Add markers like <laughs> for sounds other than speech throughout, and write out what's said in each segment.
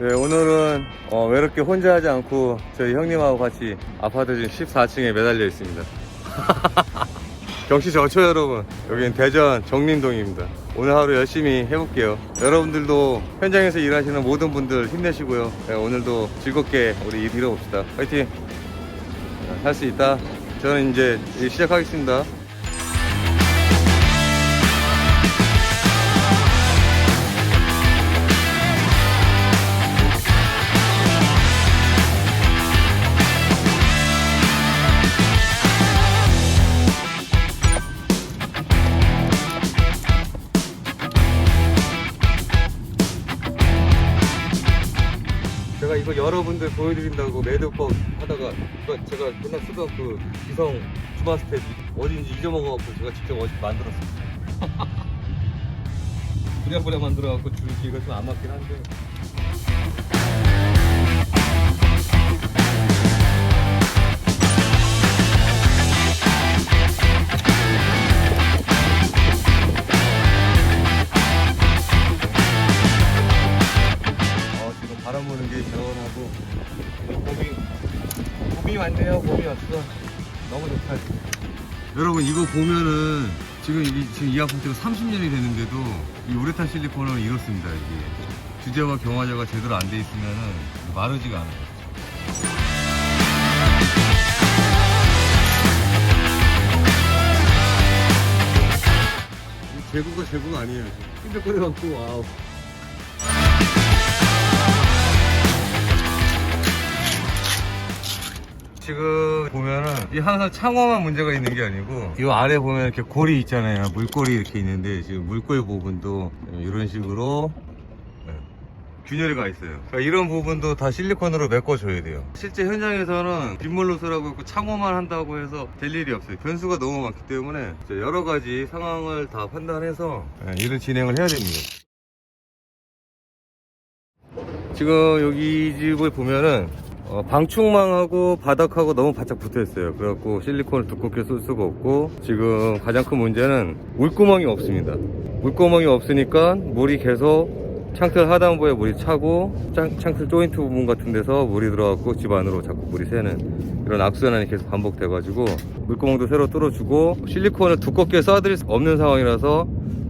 네, 오늘은 어, 외롭게 혼자 하지 않고 저희 형님하고 같이 아파트 지금 14층에 매달려 있습니다. <laughs> 경치 좋죠 여러분 여기는 대전 정림동입니다. 오늘 하루 열심히 해볼게요. 여러분들도 현장에서 일하시는 모든 분들 힘내시고요. 네, 오늘도 즐겁게 우리 일 이뤄봅시다. 화이팅! 할 수 있다. 저는 이제 일 시작하겠습니다 이거 여러분들 보여드린다고 매듭법 하다가 제가 맨날 쓰던 그 기성 주마 스텝 어딘지 잊어먹어갖고 제가 직접 어제 만들었어요 <laughs> 부랴부랴 만들어갖고 줄기가 좀 안 맞긴 한데 너무 좋다. 여러분 이거 보면은 지금 이, 지금 이 아파트가 30년이 됐는데도 이 우레탄 실리콘을 이렇습니다 이게. 주제와 경화제가 제대로 안 돼 있으면은 마르지가 않아요. 이 재고가 재고가 아니에요 지금. 끈적거려갖고 와우 지금 보면은 이 항상 창호만 문제가 있는 게 아니고 이 아래 보면 이렇게 골이 있잖아요. 물골이 이렇게 있는데 지금 물골 부분도 이런 식으로 네, 균열이 가 있어요. 그러니까 이런 부분도 다 실리콘으로 메꿔줘야 돼요. 실제 현장에서는 빗물로 쓰라고 했고 창호만 한다고 해서 될 일이 없어요. 변수가 너무 많기 때문에 여러 가지 상황을 다 판단해서 네, 일을 진행을 해야 됩니다. 지금 여기 집을 보면은 어, 방충망하고 바닥하고 너무 바짝 붙어 있어요. 그래갖고 실리콘을 두껍게 쓸 수가 없고 지금 가장 큰 문제는 물구멍이 없습니다. 물구멍이 없으니까 물이 계속 창틀 하단부에 물이 차고 창, 창틀 조인트 부분 같은 데서 물이 들어갖고 집 안으로 자꾸 물이 새는 이런 악순환이 계속 반복돼 가지고 물구멍도 새로 뚫어주고 실리콘을 두껍게 쏴드릴 수 없는 상황이라서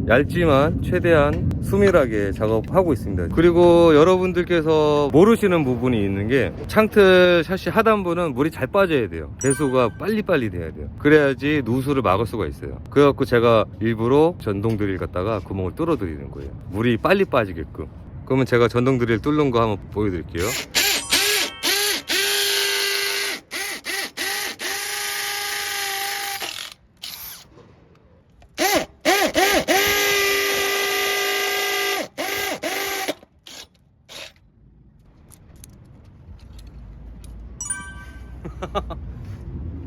얇지만 최대한 수밀하게 작업하고 있습니다. 그리고 여러분들께서 모르시는 부분이 있는 게 창틀 샤시 하단부는 물이 잘 빠져야 돼요. 배수가 빨리빨리 돼야 돼요. 그래야지 누수를 막을 수가 있어요. 그래갖고 제가 일부러 전동 드릴 갖다가 구멍을 뚫어 드리는 거예요. 물이 빨리 빠지게끔. 그러면 제가 전동 드릴 뚫는 거 한번 보여드릴게요. <laughs>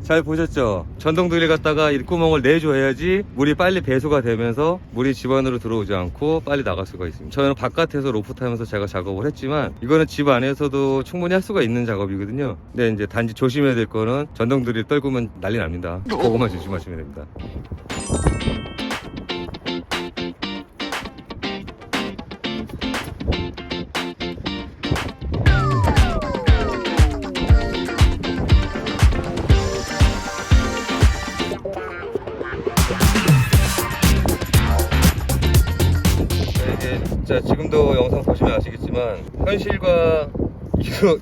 잘 보셨죠? 전동 드릴 갖다가 입구멍을 내줘야지 물이 빨리 배수가 되면서 물이 집 안으로 들어오지 않고 빨리 나갈 수가 있습니다. 저는 바깥에서 로프 타면서 제가 작업을 했지만 이거는 집 안에서도 충분히 할 수가 있는 작업이거든요. 근데 이제 단지 조심해야 될 거는 전동 드릴 떨구면 난리 납니다. 그거만 조심하시면 됩니다. 자 지금도 영상 보시면 아시겠지만 현실과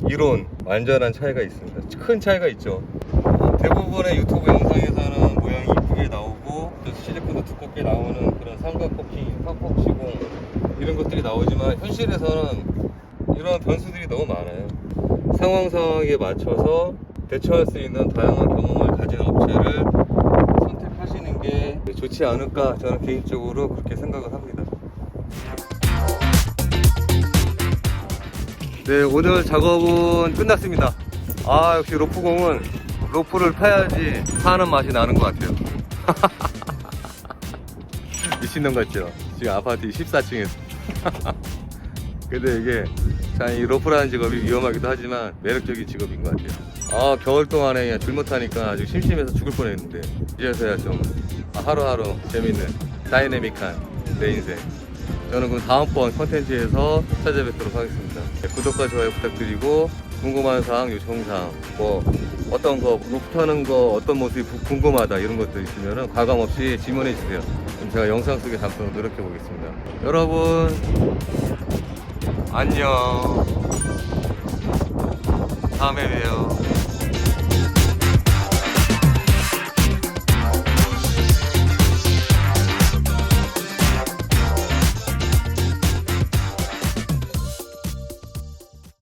이론 완전한 차이가 있습니다. 큰 차이가 있죠. 어, 대부분의 유튜브 영상에서는 모양이 이쁘게 나오고 또 실리콘도 두껍게 나오는 그런 삼각 코킹, 팍팍 시공 이런 것들이 나오지만 현실에서는 이런 변수들이 너무 많아요. 상황 상황에 맞춰서 대처할 수 있는 다양한 경험을 가진 업체를 선택하시는 게 좋지 않을까 저는 개인적으로 그렇게 생각을 합니다. 네, 오늘 작업은 끝났습니다. 아, 역시 로프공은 로프를 파야지 파는 맛이 나는 것 같아요. <laughs> 미친놈 같죠? 지금 아파트 14층에서. <laughs> 근데 이게 참이 로프라는 직업이 위험하기도 하지만 매력적인 직업인 것 같아요. 아, 겨울 동안에 그냥 줄 못하니까 아주 심심해서 죽을 뻔했는데 이제서야 좀 아, 하루하루 재밌는 다이내믹한 내 인생 저는 그럼 다음번 컨텐츠에서 찾아뵙도록 하겠습니다. 네, 구독과 좋아요 부탁드리고 궁금한 사항, 요청사항, 뭐 어떤 거, 타는 거 어떤 모습이 부- 궁금하다 이런 것들 있으면 과감 없이 질문해 주세요. 그럼 제가 영상 속에 담도록 노력해 보겠습니다. 여러분 안녕. 다음에 봬요.